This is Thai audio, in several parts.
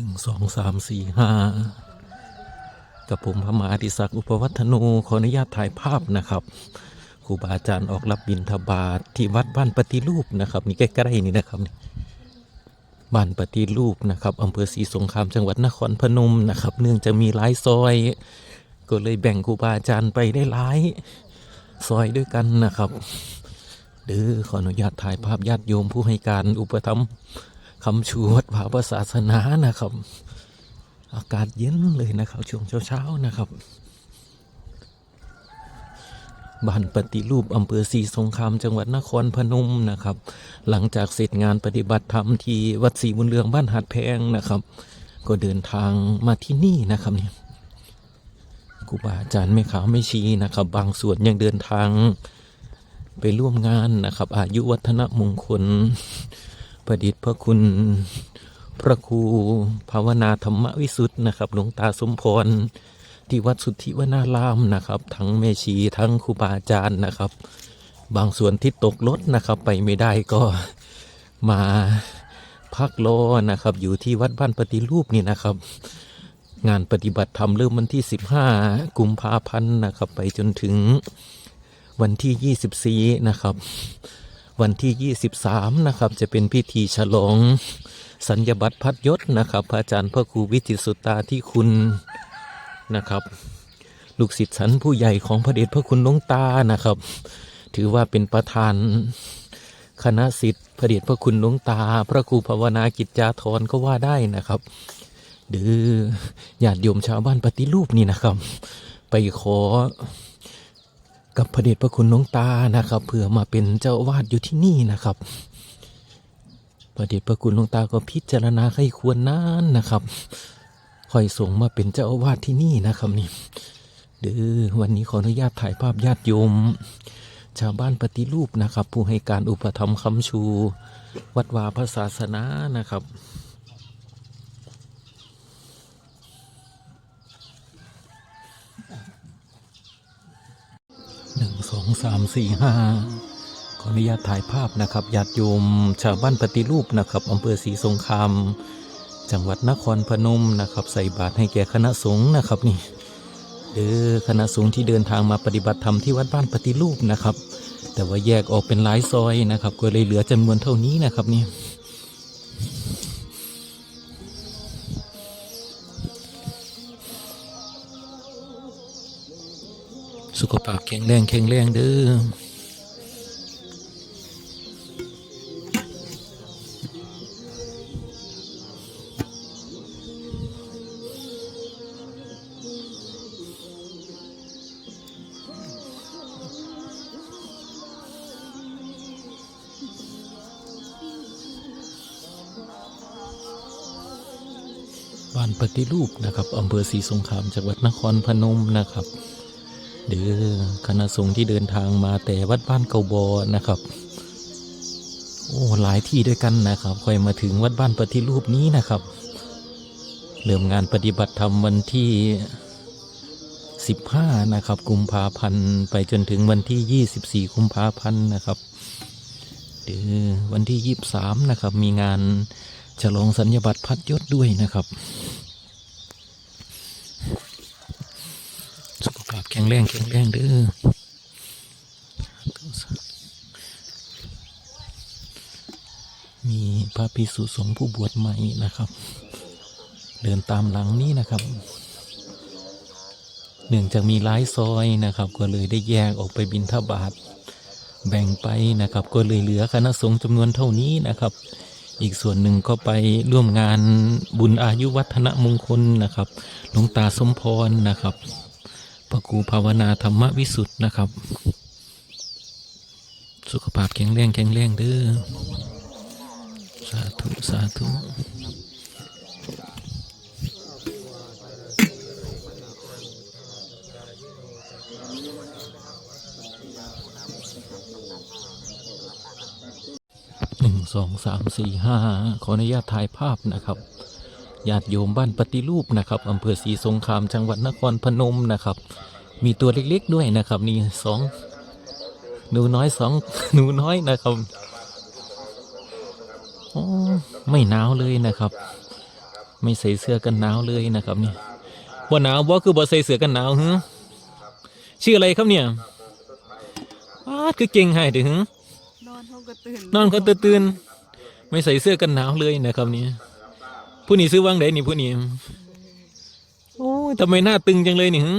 หนึ่งสองสามสี่ห้ากับผมพระมหาอิศักดิ์อุปวัฒโนขออนุญาตถ่ายภาพนะครับครูบาอาจารย์ออกรับบิณฑบาตทที่วัดบ้านปฏิรูปนะครับนี่ใกล้ๆนี่นะครับนี่บ้านปฏิรูปนะครับอำเภอศรีสงครามจังหวัดนครพนมนะครับ เนื่องจะมีหลายซอย ก็เลยแบ่งครูบาอาจารย์ไปได้หลายซอยด้วยกันนะครับเด้อขออนุญาตถ่ายภาพญาติโยมผู้ให้การอุปถัมภ์ คำชูวัดพระศาสนานะครับ อากาศเย็นเลยนะครับ ช่วงเช้าๆนะครับบ้านปฏิรูปอำเภอศรีสงครามจังหวัดนครพนมนะครับ หลังจากเสร็จงานปฏิบัติธรรมที่วัดศรีบุญเรืองบ้านหาดแพงนะครับ ก็เดินทางมาที่นี่นะครับเนี่ยครูบาอาจารย์ไม่ขาวไม่ชี้นะครับ บางส่วนยังเดินทางไปร่วมงานนะครับ อายุวัฒนมงคล ประดิษฐ์พระคุณ พระครูภาวนาธรรมวิสุทธ์นะครับ หลวงตาสมพรที่วัดสุทธิวนารามนะครับ ทั้งแม่ชีทั้งครูบาอาจารย์นะครับ บางส่วนที่ตกรถนะครับ ไปไม่ได้ก็มาพักรอนะครับ อยู่ที่วัดบ้านปฏิรูปนี่นะครับ งานปฏิบัติธรรมเริ่มวันที่ 15 กุมภาพันธ์นะครับ ไปจนถึงวันที่ 24 นะครับ วันที่ 23 นะครับ จะเป็นพิธีฉลองสัญญบัตรพัดยศนะครับ พระอาจารย์พระครูวิจิตสุตาที่คุณนะครับ ลูกศิษย์สันผู้ใหญ่ของพระเดชพระคุณหลวงตานะครับ ถือว่าเป็นประธานคณะศิษย์พระเดชพระคุณหลวงตา พระครูภาวนากิจจาธรก็ว่าได้นะครับ หรือญาติโยมชาวบ้านปฏิรูปนี่นะครับ ไปขอ กับพระเดชพระคุณหลวงตานะครับ เพื่อมาเป็นเจ้าวาดอยู่ที่นี่นะครับ พระเดชพระคุณหลวงตาก็พิจารณาให้ควรนานนะครับคอยส่งมาเป็นเจ้าวาสที่นี่นะครับนี่เดือวันนี้ขออนุญาตถ่ายภาพญาติโยม ชาวบ้านปฏิรูปนะครับ ผู้ให้การอุปถัมภ์คำชู วัดวาพระศาสนานะครับ หนึ่งส องสามสี่ห้าขออนุญาตถ่ายภาพนะครับญาติโยมชาวบ้านปฏิรูปนะครับอำเภอศรีสงครามจังหวัดนครพนมนะครับ ใส่บาตรให้แก่คณะสงฆ์นะครับนี่เด้อคณะสงฆ์ที่เดินทางมาปฏิบัติธรรมที่วัดบ้านปฏิรูปนะครับ แต่ว่าแยกออกเป็นหลายซอยนะครับ ก็เลยเหลือจำนวนเท่านี้นะครับนี่ สุขภาพแข็งแรงแข็งแรงเด้อบ้านปฏิรูปนะครับอำเภอศรีสงครามจังหวัดนครพนมนะครับ เดือคณะสงฆ์ที่เดินทางมาแต่วัดบ้านเกาบอนะครับ โอ้หลายที่ด้วยกันนะครับค่อยมาถึงวัดบ้านปฏิรูปนี้นะครับเริ่มงานปฏิบัติธรรมวันที่ 15 นะครับกุมภาพันธ์ไปจนถึงวันที่ 24กุมภาพันธ์นะครับเดือวันที่ 23 นะครับ มีงานฉลองสัญญบัตรพัดยศด้วยนะครับ สุขภาพแข็งแรงแข็งแรงเด้อมีพระภิกษุสงฆ์ผู้บวชใหม่นะครับ เดินตามหลังนี้นะครับ เนื่องจากมีหลายซอยนะครับ ก็เลยได้แยกออกไปบินทบาทแบ่งไปนะครับ ก็เลยเหลือคณะสงฆ์จำนวนเท่านี้นะครับ อีกส่วนหนึ่งก็ไปร่วมงานบุญอายุวัฒนมงคลนะครับ หลวงตาสมพรนะครับ ระครูภาวนาธรรมวิสุทธ์นะครับ สุขภาพแข็งแรงแข็งแรงเด้อสาธุ สาธุหนึ่งสองสามสี่ห้าขออนุญาตถ่ายภาพนะครับ ญาติโยมบ้านปฏิรูปนะครับอำเภอศรีสงครามจังหวัดนครพนมนะครับ มีตัวเล็กๆด้วยนะครับนี่สองหนูน้อยสองหนูน้อยนะครับโอ้ไม่หนาวเลยนะครับ ไม่ใส่เสื้อกันหนาวเลยนะครับนี่บ่หนาวบ่คือบ่ใส่เสื้อกันหนาวฮึชื่ออะไรครับเนี่ยอ้าดคือเก่งให้เด้อฮึนอนเขาก็ตื่นนอนก็ตื่นๆไม่ใส่เสื้อกันหนาวเลยนะครับนี่ ผู้นี้ซื้อว่างไดนี่ผู้นี้โอ้ยทำไมหน้าตึงจังเลยนี่ฮึ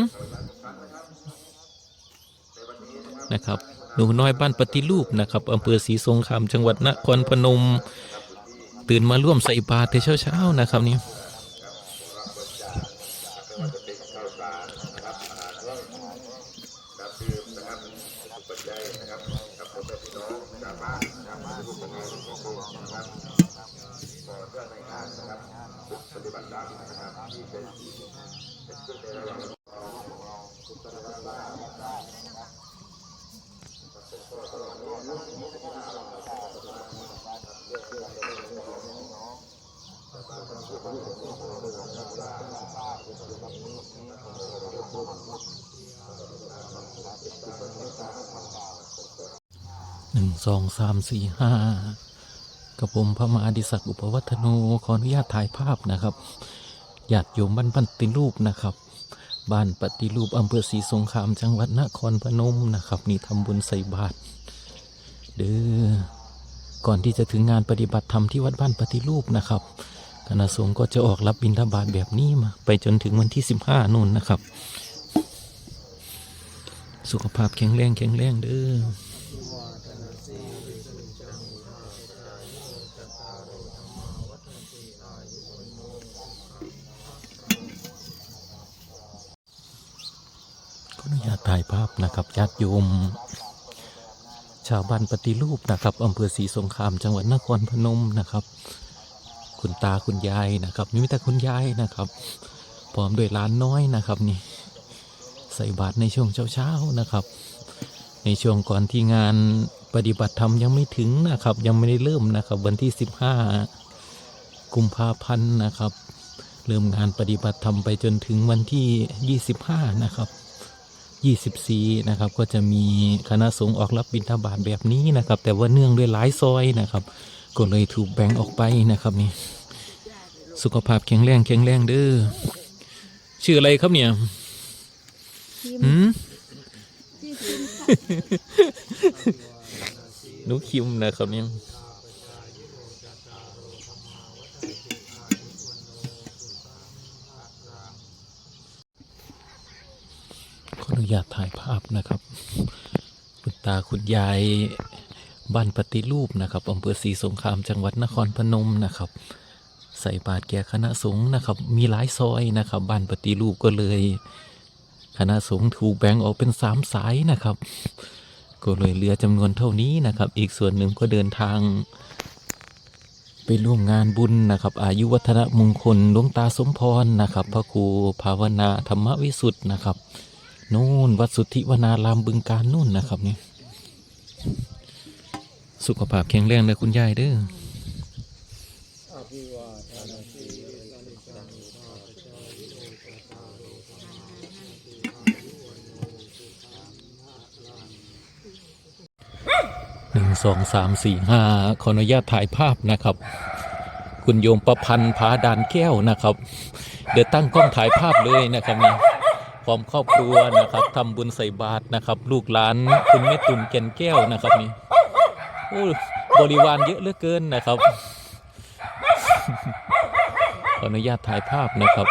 นะครับหนูน้อยบ้านปฏิรูปนะครับอำเภอศรีสงครามจังหวัดนครพนม ตื่นมาร่วมใส่บาตรเช้าเช้าๆนะครับนี่ หนึ่งสองสามสี่ห้ากระผมพระมหาดิศักดิ์อุปวัฒโนขออนุญาตถ่ายภาพนะครับญาติโยมบ้านปฏิรูปนะครับ บ้านปฏิรูปอำเภอศรีสงครามจังหวัดนครพนมนะครับ นี่ทำบุญใส่บาตรเด้อก่อนที่จะถึงงานปฏิบัติธรรมที่วัดบ้านปฏิรูปนะครับคณะสงฆ์ก็จะออกรับบิณฑบาตแบบนี้มา ไปจนถึงวันที่สิบห้านู่นนะครับ สุขภาพแข็งแรงแข็งแรงเด้ออนุญาตถ่ายภาพ นะครับญาติโยม ชาวบ้านปฏิรูปนะครับอำเภอศรีสงครามจังหวัดนครพนมนะครับ คุณตาคุณยายนะครับนี่ไม่แต่คุณยายนะครับพร้อมด้วยล้านน้อยนะครับนี่ใส่บาตรในช่วงเช้าๆนะครับ ในช่วงก่อนที่งานปฏิบัติธรรมยังไม่ถึงนะครับ ยังไม่ได้เริ่มนะครับ วันที่ 15 กุมภาพันธ์นะครับ เริ่มงานปฏิบัติธรรมไปจนถึงวันที่ 25 นะครับ 24 นะครับ ก็จะมีคณะสงฆ์ออกรับบิณฑบาตแบบนี้นะครับ แต่ว่าเนื่องด้วยหลายซอยนะครับ ก็เลยถูกแบ่งออกไปนะครับนี่สุขภาพแข็งแรงแข็งแรงเด้อชื่ออะไรครับเนี่ยทีมหืมที่ทีมหนูคิมนะครับเนี่ยขออนุญาตถ่ายภาพนะครับ คุณตาคุณยายบ้านปฏิรูปนะครับอำเภอศรีสงครามจังหวัดนครพนมนะครับ ใส่บาตรแก่คณะสงฆ์นะครับ มีหลายซอยนะครับบ้านปฏิรูปก็เลย คณะสงฆ์ถูกแบ่งออกเป็นสามสายนะครับ ก็เลยเหลือจำนวนเท่านี้นะครับ อีกส่วนหนึ่งก็เดินทาง ไปร่วมงานบุญนะครับ อายุวัฒนมงคลหลวงตาสมพรนะครับ พระครูภาวนาธรรมวิสุทธ์นะครับ นู่นวัดสุทธิวนารามบึงการนู่นนะครับนี่สุขภาพแข็งแรงเลยคุณยายเด้อหนึ่งสองสามสี่ห้าขออนุญาตถ่ายภาพนะครับ คุณโยมประพันธ์ผาดานแก้วนะครับ เดี๋ยวตั้งกล้องถ่ายภาพเลยนะครับนี่พ ร้อมครอบครัวนะครับทำบุญใส่บาตรนะครับ ลูกหลานคุณแม่ตุ่นแก่นแก้วนะครับนี่โอ้บริวารเยอะเหลือเกินนะครับขออนุญาตถ่ายภาพนะครับ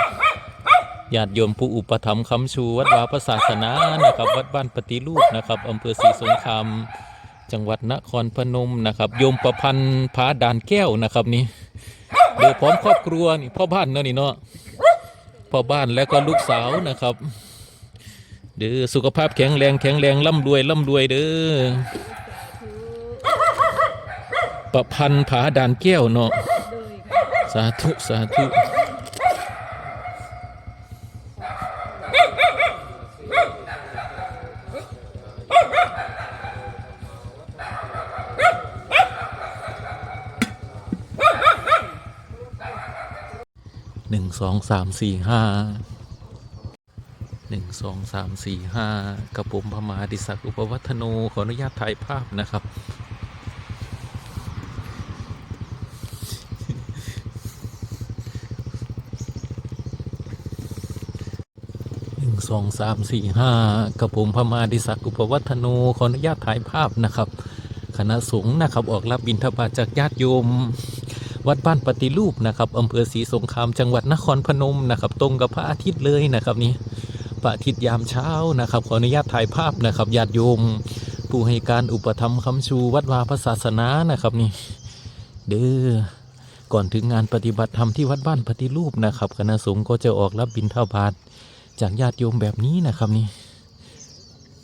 ญาติโยมผู้อุปถัมภ์คำชูวัดวาพระศาสนานะครับ วัดบ้านปฏิรูปนะครับอำเภอศรีสงครามจังหวัดนครพนมนะครับโยมประพันธ์ผาด่านแก้วนะครับนี่เดี๋ยวพร้อมครอบครัวนี่พ่อบ้านเนาะนี่เนาะพ่อบ้านแล้วก็ลูกสาวนะครับ เด้อสุขภาพแข็งแรงแข็งแรงร่ำรวยร่ำรวยเด้อประพันธ์ผาด่านแก้วเนาะสาธุสาธุหนึ่งสองสามสี่ห้า สองสามสี่ห้ากระผมพมาดิศักอุปวัฒนูขออนุญาตถ่ายภาพนะครับ หนึ่งสองสามสี่ห้ากระผมพมาดิศักอุปวัฒนูขออนุญาตถ่ายภาพนะครับคณะสงฆ์นะครับออกรับบิณฑบาตจากญาติโยม วัดบ้านปฏิรูปนะครับอำเภอศรีสงครามจังหวัดนครพนมนะครับ ตรงกับพระอาทิตย์เลยนะครับนี้ พระอาทิตย์ยามเช้านะครับ ขออนุญาตถ่ายภาพนะครับญาติโยม ผู้ให้การอุปถัมคำชูวัดวาพระศาสนานะครับนี่เด้อก่อนถึงงานปฏิบัติธรรมที่วัดบ้านปฏิรูปนะครับคณะสงฆ์ก็จะออกรับบิณฑบาตจากญาติโยมแบบนี้นะครับนี่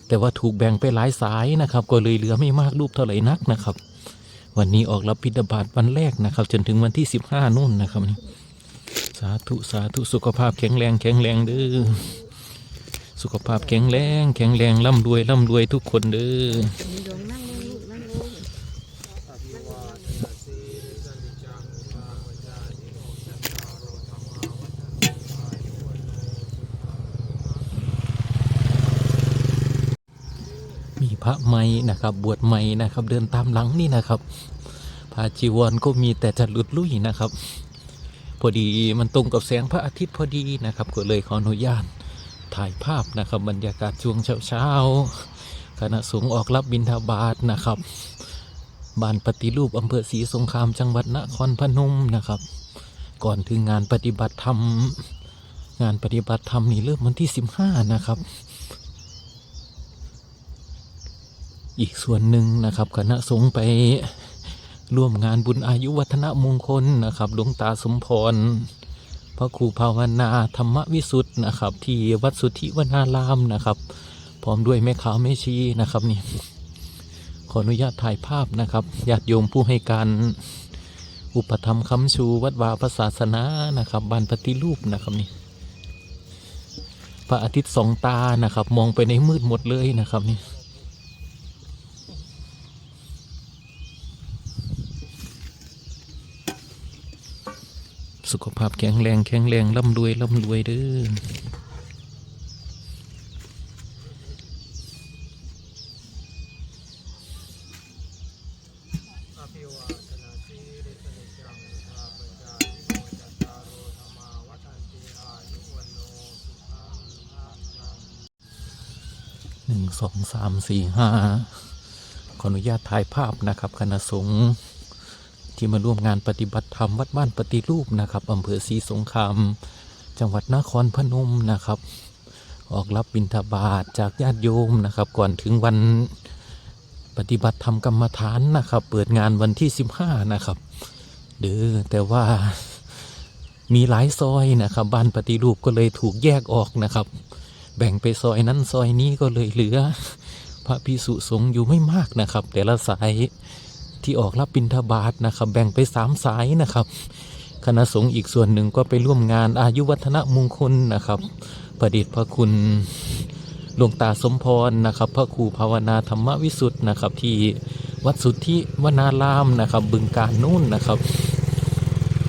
แต่ว่าถูกแบ่งไปหลายสายนะครับ ก็เลยเหลือไม่มากรูปเท่าไหร่นักนะครับ วันนี้ออกรับบิณฑบาตวันแรกนะครับ จนถึงวันที่สิบห้านู่นนะครับนี่สาธุสาธุสุขภาพแข็งแรงแข็งแรงเด้อ สุขภาพแข็งแรงแข็งแรงร่ำรวยร่ำรวยทุกคนเด้อมีพระใหม่นะครับ บวชใหม่นะครับ เดินตามหลังนี่นะครับผ้าจีวรก็มีแต่จะหลุดลุ่ยนะครับ พอดีมันตรงกับแสงพระอาทิตย์พอดีนะครับก็เลยขออนุญาต ถ่ายภาพนะครับบรรยากาศช่วงเช้าๆคณะสงฆ์ออกรับบิณฑบาตนะครับบ้านปฏิรูปอำเภอศรีสงครามจังหวัดนครพนมนะครับ ก่อนถึงงานปฏิบัติธรรม งานปฏิบัติธรรมนี่เริ่มวันที่ 15 นะครับ อีกส่วนหนึ่งนะครับคณะสงฆ์ไปร่วมงานบุญอายุวัฒนมงคลนะครับหลวงตาสมพร พระครูภาวนาธรรมวิสุทธ์นะครับ ที่วัดสุทธิวนารามนะครับ พร้อมด้วยแม่ขาวแม่ชีนะครับนี่ขออนุญาตถ่ายภาพนะครับญาติโยมผู้ให้การอุปธรรมคำชูวัดวาพระศาสนานะครับบานปฏิรูปนะครับนี่พระอาทิตย์สองตานะครับ มองไปในมืดหมดเลยนะครับนี่ สุขภาพแข็งแรงแข็งแรงร่ำรวยร่ำรวยเด้ออภิวาทนาสีริสนิจังอาปัญญาทิโมหนึ่งสองสามสี่ห้าขออนุญาตถ่ายภาพนะครับคณะสงฆ์ ที่มาร่วมงานปฏิบัติธรรมวัดบ้านปฏิรูปนะครับอำเภอศรีสงคราม จังหวัดนครพนมนะครับ ออกรับบิณฑบาตจากญาติโยมนะครับ ก่อนถึงวันปฏิบัติธรรมกรรมฐานนะครับ เปิดงานวันที่ 15 นะครับเด้อแต่ว่ามีหลายซอยนะครับบ้านปฏิรูปก็เลยถูกแยกออกนะครับ แบ่งไปซอยนั้นซอยนี้ก็เลยเหลือ พระพิสุสงฆ์อยู่ไม่มากนะครับ แต่ละสาย ที่ออกรับบิณฑบาตนะครับ แบ่งไปสามสายนะครับคณะสงฆ์อีกส่วนหนึ่งก็ไปร่วมงานอายุวัฒนมงคลนะครับ ประดิษฐ์พระคุณหลวงตาสมพรนะครับ พระครูภาวนาธรรมวิสุทธ์นะครับ ที่วัดสุทธิวนารามนะครับ บึงการนู่นนะครับ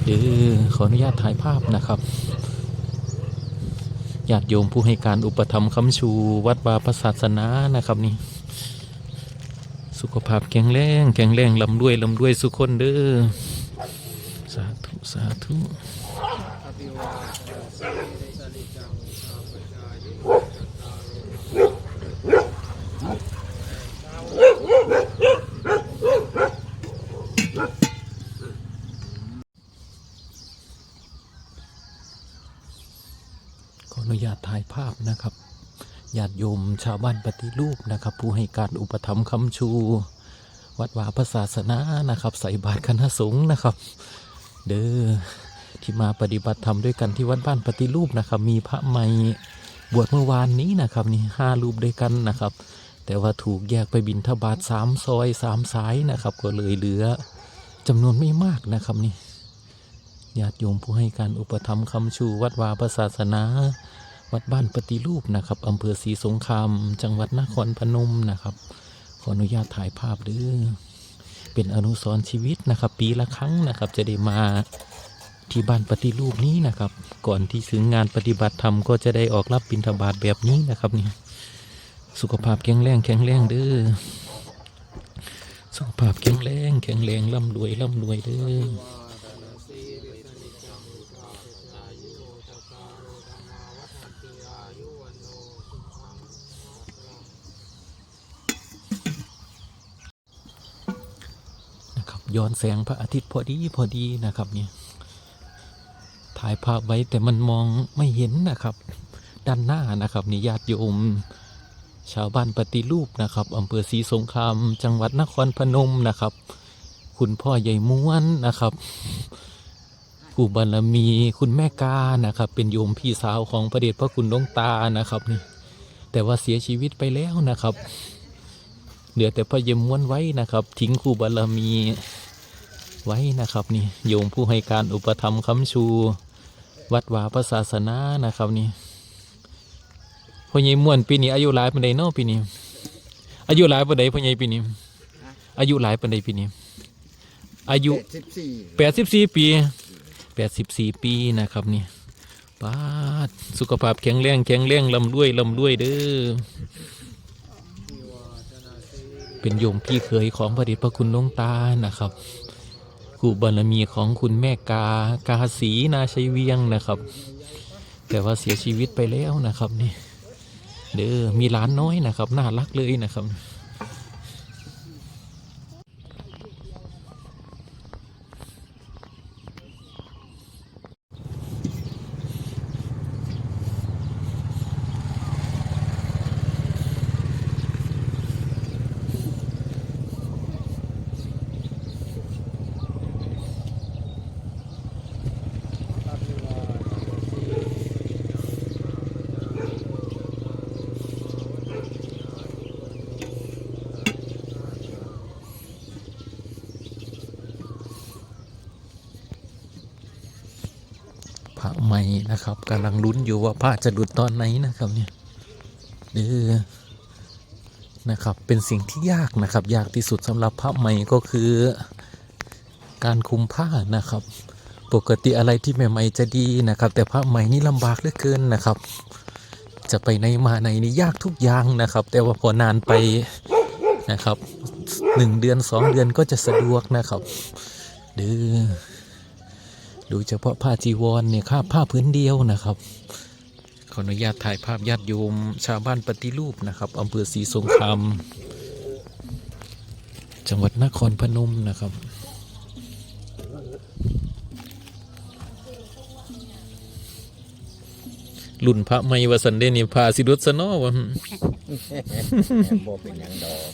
เดี๋ยวขออนุญาตถ่ายภาพนะครับญาติโยมผู้ให้การอุปถัมคำชู วัดวาพระศาสนานะครับนี่ สุขภาพแข็งแรงแข็งแรงลำด้วยลำด้วยสุขคนเด้อสาธุ สาธุ อภิวาทนาสีริสนิจังอาปัญญาทิโมจัตตารโอ ขออนุญาตถ่ายภาพนะครับ ญาติโยมชาวบ้านปฏิรูปนะครับ ผู้ให้การอุปถัมภ์คำชู วัดวาพระศาสนานะครับ ใส่บาตรคณะสงฆ์นะครับ เด้อที่มาปฏิบัติธรรมด้วยกันที่วัดบ้านปฏิรูปนะครับ มีพระใหม่บวชเมื่อวานนี้นะครับนี่ห้ารูปด้วยกันนะครับ แต่ว่าถูกแยกไปบินทบาทสามซอยสามสายนะครับ ก็เลยเหลือจำนวนไม่มากนะครับนี่ญาติโยมผู้ให้การอุปถัมภ์คำชูวัดวาพระศาสนา วัดบ้านปฏิรูปนะครับอำเภอศรีสงครามจังหวัดนครพนมนะครับ ขออนุญาตถ่ายภาพเด้อเป็นอนุสรณ์ชีวิตนะครับ ปีละครั้งนะครับ จะได้มาที่บ้านปฏิรูปนี้นะครับ ก่อนที่ถึงงานปฏิบัติธรรมก็จะได้ออกรับบิณฑบาตแบบนี้นะครับนี่สุขภาพแข็งแรงแข็งแรงเด้อสุขภาพแข็งแรงแข็งแรงร่ำรวยร่ำรวยเด้อ วาทนาสีริสนิจังอาปัญญาทิโมจัตตารโอธรรมาวัฏันติอายุวันโน ย้อนแสงพระอาทิตย์พอดีพอดีนะครับเนี่ยถ่ายภาพไว้แต่มันมองไม่เห็นนะครับ ด้านหน้านะครับนี่ญาติโยม ชาวบ้านปฏิรูปนะครับอำเภอศรีสงครามจังหวัดนครพนมนะครับ คุณพ่อใหญ่ม้วนนะครับผู้บารมีคุณแม่กานะครับ เป็นโยมพี่สาวของพระเดชพระคุณหลวงตานะครับนี่แต่ว่าเสียชีวิตไปแล้วนะครับ เหลือแต่พระเยมม้วนไว้นะครับ ทิ้งครูบารมี ไว้นะครับนี่โยมผู้ให้การอุปถัมภ์คำชู วัดวาพระศาสนานะครับนี่พ่อใหญ่ม้วนปีนี้อายุหลายปานใดเนาะปีนี้ อายุหลายปานใดพ่อใหญ่ปีนี้ อายุหลายปานใดปีนี้ อายุสิบสี่แปดสิบสี่ปีแปดสิบสี่ปีนะครับนี่ป้าดสุขภาพแข็งแรงแข็งแรงลำด้วยลำด้วยเด้อเป็นโยมพี่เคยของพระเดชพระคุณหลวงตานะครับ กุบารมีของคุณแม่กากาสีนาชัยเวียงนะครับ แต่ว่าเสียชีวิตไปแล้วนะครับนี่เด้อมีหลานน้อยนะครับ น่ารักเลยนะครับ ใหม่นะครับกำลังลุ้นอยู่ว่าพระจะหลุดตอนไหนนะครับเนี่ยเด้อนะครับเป็นสิ่งที่ยากนะครับ ยากที่สุดสำหรับพระใหม่ก็คือ การคุมผ้านะครับ ปกติอะไรที่ใหม่ๆจะดีนะครับ แต่พระใหม่นี่ลำบากเหลือเกินนะครับ จะไปไหนมาไหนนี่ยากทุกอย่างนะครับ แต่ว่าพอนานไปนะครับหนึ่งเดือนสองเดือนก็จะสะดวกนะครับเด้อ โดยเฉพาะผ้าจีวรเนี่ยค่าผ้าพื้นเดียวนะครับขออนุญาตถ่ายภาพญาติโยมชาวบ้านปฏิรูปนะครับอำเภอศรีสงครามจังหวัดนครพนมนะครับรุ่นพระไม่วสันเดนี่พาสิรุษนอวะโบเป็นหยังดอก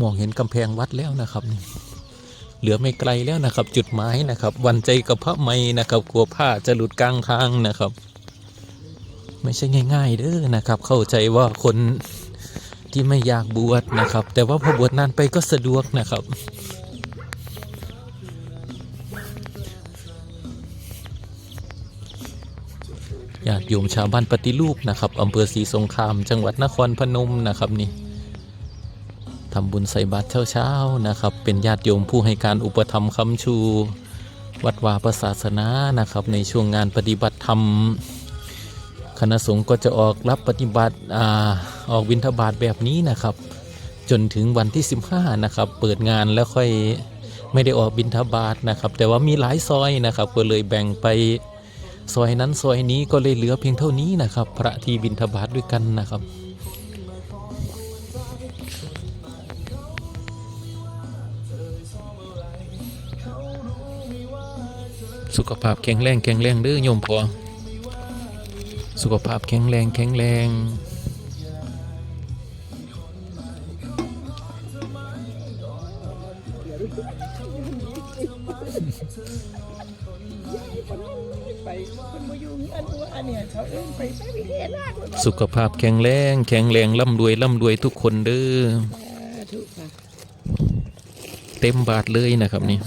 มองเห็นกำแพงวัดแล้วนะครับนี่เหลือไม่ไกลแล้วนะครับ จุดหมายนะครับ วันใจกับพระไม่นะครับกลัวผ้าจะหลุดกลางทางนะครับ ไม่ใช่ง่าย ๆ เด้อนะครับ เข้าใจว่าคนที่ไม่อยากบวชนะครับ แต่ว่าพอบวชนานไปก็สะดวกนะครับญาติโยมชาวบ้านปฏิรูปนะครับอำเภอศรีสงคราม จังหวัดนครพนมนะครับนี่ ทำบุญใส่บาตรเช้าๆนะครับ เป็นญาติโยมผู้ให้การอุปถัมคำชู วัดวาประศาสนานะครับ ในช่วงงานปฏิบัติธรรมคณะสงฆ์ก็จะออกรับปฏิบัติอออกวินทบาทแบบนี้นะครับ จนถึงวันที่ 15 นะครับ เปิดงานแล้วค่อยไม่ได้ออกบินทบาทนะครับ แต่ว่ามีหลายซอยนะครับ ก็เลยแบ่งไปซอยนั้นซอยนี้ก็เลยเหลือเพียงเท่านี้นะครับ พระที่บินทบาทด้วยกันนะครับ สุขภาพแข็งแรงแข็งแรงเด้อโยมพอสุขภาพแข็งแรงแข็งแรงสุขภาพแข็งแรงแข็งแรงร่ำรวยร่ำรวยทุกคนเด้อเต็มบาทเลยนะครับนี่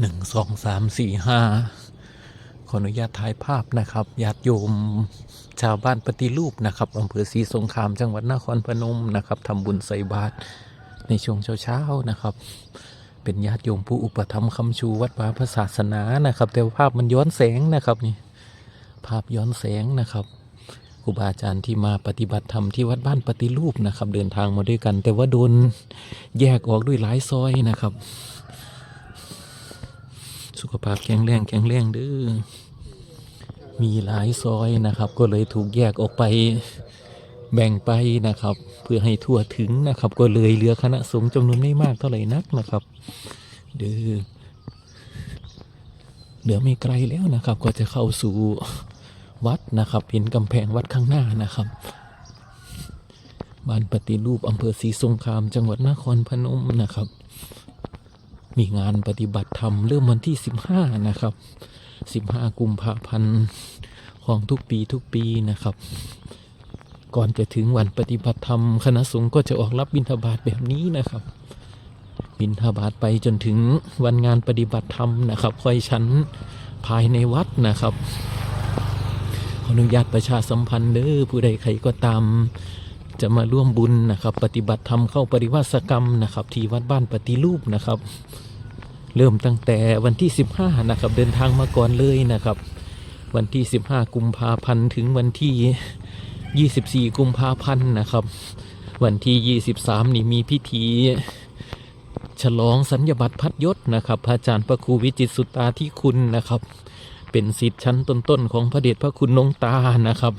หนึ่ง สองสามสี่ห้าขออนุญาตถ่ายภาพนะครับญาติโยมชาวบ้านปฏิรูปนะครับอำเภอศรีสงครามจังหวัดนครพนมนะครับทำบุญใส่บาตรในช่วงเช้าๆนะครับ เป็นญาติโยมผู้อุปถัมภ์คำชูวัดวาพระศาสนานะครับ แต่ภาพมันย้อนแสงนะครับนี่ภาพย้อนแสงนะครับครูบาอาจารย์ที่มาปฏิบัติธรรมที่วัดบ้านปฏิรูปนะครับ เดินทางมาด้วยกัน แต่ว่าโดนแยกออกด้วยหลายซอยนะครับ ขภาพแข็งแรงแข็งแรงเด้อมีหลายซอยนะครับ ก็เลยถูกแยกออกไปแบ่งไปนะครับ เพื่อให้ทั่วถึงนะครับ ก็เลยเหลือคณะสงฆ์จำนวนไม่มากเท่าไหร่นักนะครับ เด้อเหลือไม่ไกลแล้วนะครับ ก็จะเข้าสู่วัดนะครับ เห็นกำแพงวัดข้างหน้านะครับบ้านปฏิรูปอำเภอศรีสงคราม จังหวัดนครพนมนะครับ มีงานปฏิบัติธรรมเริ่มวันที่ 15 นะครับ 15 กุมภาพันธ์ของทุกปีทุกปีนะครับ ก่อนจะถึงวันปฏิบัติธรรมคณะสงฆ์ก็จะออกรับบิณฑบาตแบบนี้นะครับ บิณฑบาตไปจนถึงวันงานปฏิบัติธรรมนะครับ ค่อยชั้นภายในวัดนะครับขออนุญาตประชาสัมพันธ์เด้อผู้ใดใครก็ตาม จะมาร่วมบุญนะครับ ปฏิบัติธรรมเข้าปริวาสกรรมนะครับ ที่วัดบ้านปฏิรูปนะครับ เริ่มตั้งแต่วันที่ 15 นะครับ เดินทางมาก่อนเลยนะครับ วันที่ 15 กุมภาพันธ์ถึงวันที่ 24 กุมภาพันธ์นะครับ วันที่ 23 นี่มีพิธีฉลองสัญญบัตรพัดยศนะครับ พระอาจารย์พระครูวิจิตสุตตาที่คุณนะครับ เป็นสิทธิ์ชั้นต้นๆของพระเดชพระคุณนงตานะครับ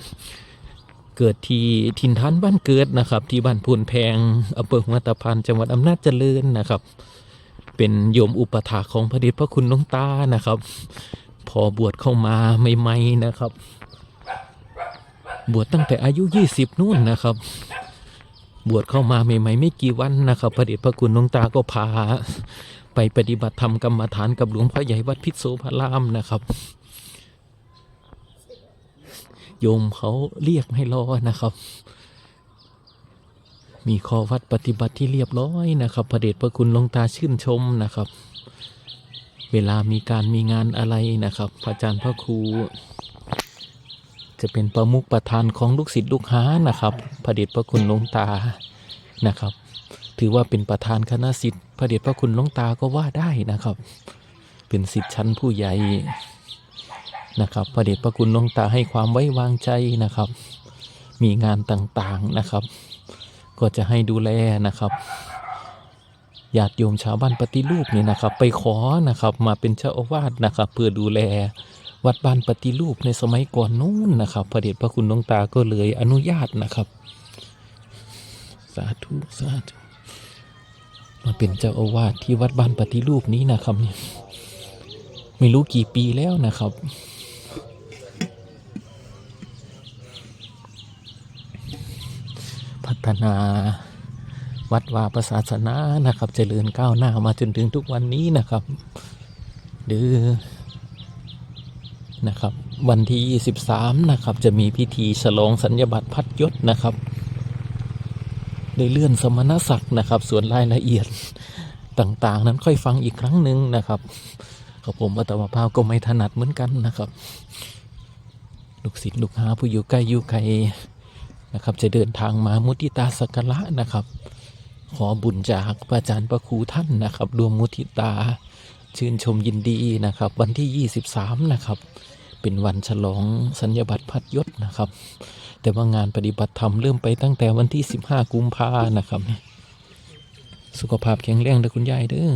เกิดที่ถิ่นฐานบ้านเกิดนะครับ ที่บ้านพูนแพงอำเภอหัวตะพานจังหวัดอำนาจเจริญนะครับ เป็นโยมอุปถาของพระเดชพระคุณหลวงตานะครับ พอบวชเข้ามาใหม่ๆนะครับ บวชตั้งแต่อายุ 20 นู่นนะครับ บวชเข้ามาใหม่ๆไม่กี่วันนะครับ พระเดชพระคุณหลวงตาก็พา ไปปฏิบัติธรรมกรรมฐานกับหลวงพ่อใหญ่วัดพิษโสพารามนะครับ โยมเขาเรียกให้รอนะครับ มีข้อวัดปฏิบัติที่เรียบร้อยนะครับพระเดชพระคุณหลวงตาชื่นชมนะครับ เวลามีการมีงานอะไรนะครับ พระอาจารย์พระครู จะเป็นประมุขประธานของลูกศิษย์ลูกหานะครับพระเดชพระคุณหลวงตานะครับ ถือว่าเป็นประธานคณะศิษย์พระเดชพระคุณหลวงตาก็ว่าได้นะครับ เป็นศิษย์ชั้นผู้ใหญ่ นะครับพระเดชพระคุณหลวงตาให้ความไว้วางใจนะครับ มีงานต่างๆนะครับ ก็จะให้ดูแลนะครับญาติโยมชาวบ้านปฏิรูปเนี่ยนะครับ ไปขอนะครับมาเป็นเจ้าอาวาสนะครับ เพื่อดูแลวัดบ้านปฏิรูปในสมัยก่อนนู้นนะครับพระเดชพระคุณหลวงตาก็เลยอนุญาตนะครับ สาธุสาธุมาเป็นเจ้าอาวาสที่วัดบ้านปฏิรูปนี้นะครับเนี่ยไม่รู้กี่ปีแล้วนะครับ พัฒนาวัดวาประศาสนานะครับ เจริญก้าวหน้ามาจนถึงทุกวันนี้นะครับ หรือนะครับ วันที่ 23 นะครับ จะมีพิธีฉลองสัญญบัตรพัดยศนะครับได้เลื่อนสมณศักดิ์นะครับ ส่วนรายละเอียดต่างๆ นั้นค่อยฟังอีกครั้งหนึ่งนะครับกับผมอัตมาภาพก็ไม่ถนัดเหมือนกันนะครับ ลูกศิษย์ลูกหาผู้อยู่ใกล้อยู่ไกล นะครับ จะเดินทางมามุติตาสักการะนะครับ ขอบุญจากพระอาจารย์ประครูท่านนะครับรวมมุติตาชื่นชมยินดีนะครับ วันที่ 23 นะครับ เป็นวันฉลองสัญญบัตรพัดยศนะครับ แต่ว่างานปฏิบัติธรรมเริ่มไปตั้งแต่วันที่ 15 กุมภานะครับ สุขภาพแข็งแรงเด้อคุณยายเด้อ